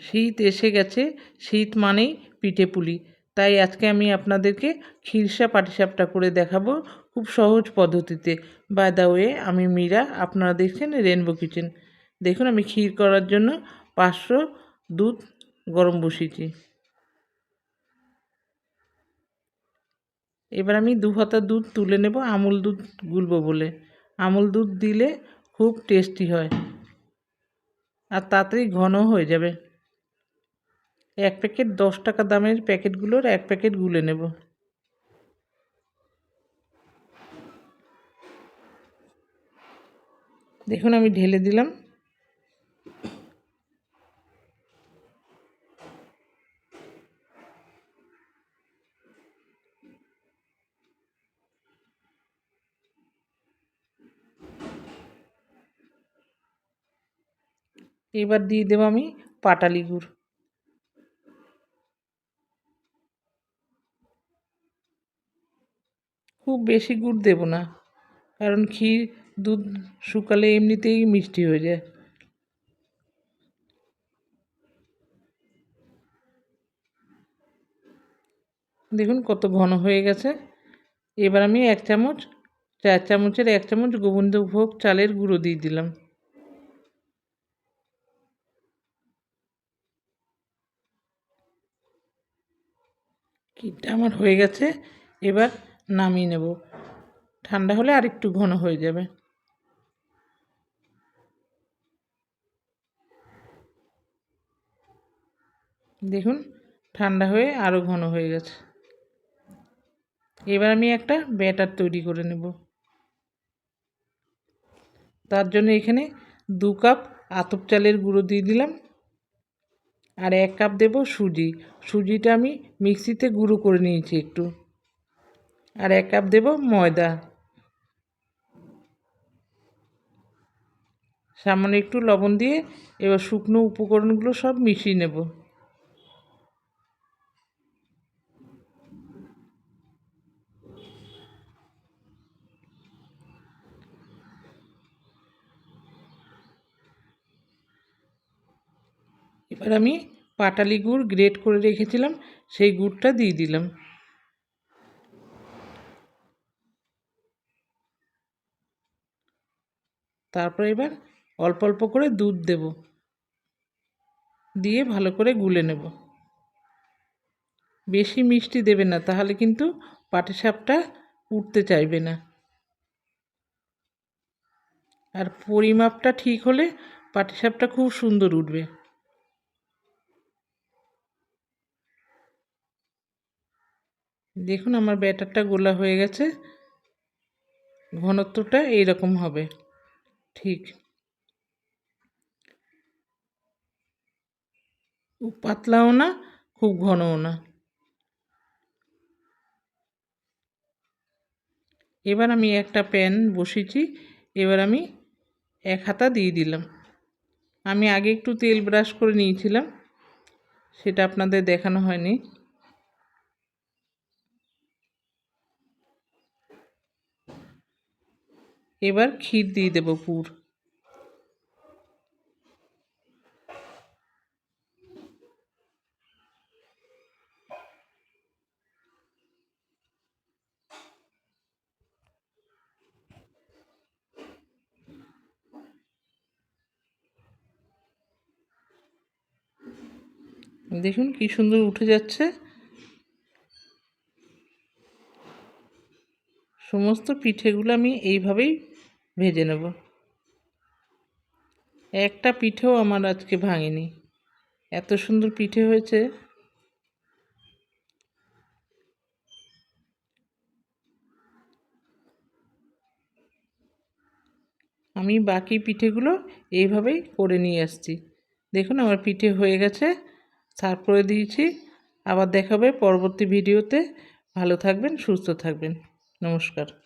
শীত এসে গেছে, শীত মানেই পিঠে পুলি। তাই আজকে আমি আপনাদেরকে খিরসা পাটিসাপটা করে দেখাবো খুব সহজ পদ্ধতিতে। বাই দ্য ওয়ে আমি মীরা, আপনারা দেখছেন রেনবো কিচেন দেখুন, আমি ক্ষীর করার জন্য পাঁচশো দুধ গরম বসিয়েছি। এবার আমি দু হাতা দুধ তুলে নেব, আমুল দুধ গুলবো বলে। আমুল দুধ দিলে খুব টেস্টি হয়, আর তাড়াতাড়ি ঘন হয়ে যাবে। এক প্যাকেট দশ টাকা দামের প্যাকেটগুলোর এক প্যাকেট গুলে নেব। দেখুন, আমি ঢেলে দিলাম। এবার দিয়ে দেবো আমি পাটালি গুড় খুব বেশি গুড় দেব না। কারণ ক্ষীর, দুধ শুকালে এমনিতেই মিষ্টি হয়ে যায়। দেখুন কত ঘন হয়ে গেছে। এবার আমি এক চামচ, চার চামচের এক চামচ গোবিন্দভোগ চালের গুঁড়ো দিয়ে দিলাম। ক্ষীরটা আমার হয়ে গেছে। এবার নামিয়ে নেব। ঠান্ডা হলে আর একটু ঘন হয়ে যাবে। দেখুন, ঠান্ডা হয়ে আরও ঘন হয়ে গেছে। এবার আমি একটা ব্যাটার তৈরি করে নেব। তার জন্য এখানে দু কাপ আতপ চালের গুঁড়ো দিয়ে দিলাম। আর এক কাপ দেব সুজি। সুজিটা আমি মিক্সিতে গুঁড়ো করে নিয়েছি একটু। আর এক কাপ দেব ময়দা। সামান্য একটু লবণ দিয়ে এবার শুকনো উপকরণগুলো সব মিশিয়ে নেব। এবার আমি পাটালি গুড় গ্রেট করে রেখেছিলাম, সেই গুড়টা দিয়ে দিলাম। তারপর এবার অল্প অল্প করে দুধ দেব। দিয়ে ভালো করে গুলে নেব। বেশি মিষ্টি দেবে না, তাহলে কিন্তু পাটিসাপটা উঠতে চাইবে না। আর পরিমাপটা ঠিক হলে পাটিসাপটা খুব সুন্দর উঠবে। দেখুন আমার ব্যাটারটা গোলা হয়ে গেছে। ঘনত্বটা এইরকম হবে। ঠিক। খুব পাতলাও না, খুব ঘনও না। এবার আমি একটা প্যান বসিয়েছি, এবার আমি এক হাতা দিয়ে দিলাম। আমি আগে একটু তেল ব্রাশ করে নিয়েছিলাম, সেটা আপনাদের দেখানো হয়নি। এবার ক্ষীর দিয়ে দেবো পুর। দেখুন কি সুন্দর উঠে যাচ্ছে। সমস্ত পিঠেগুলো আমি এইভাবেই ভেজে নেব। একটা পিঠেও আমার আজকে ভাঙেনি। এত সুন্দর পিঠে হয়েছে। আমি বাকি পিঠেগুলো এইভাবেই করে নিয়ে আসছি। দেখুন আমার পিঠে হয়ে গেছে। সার্ভ করে দিয়েছি। আবার দেখাবে পরবর্তী ভিডিওতে। ভালো থাকবেন, সুস্থ থাকবেন। নমস্কার।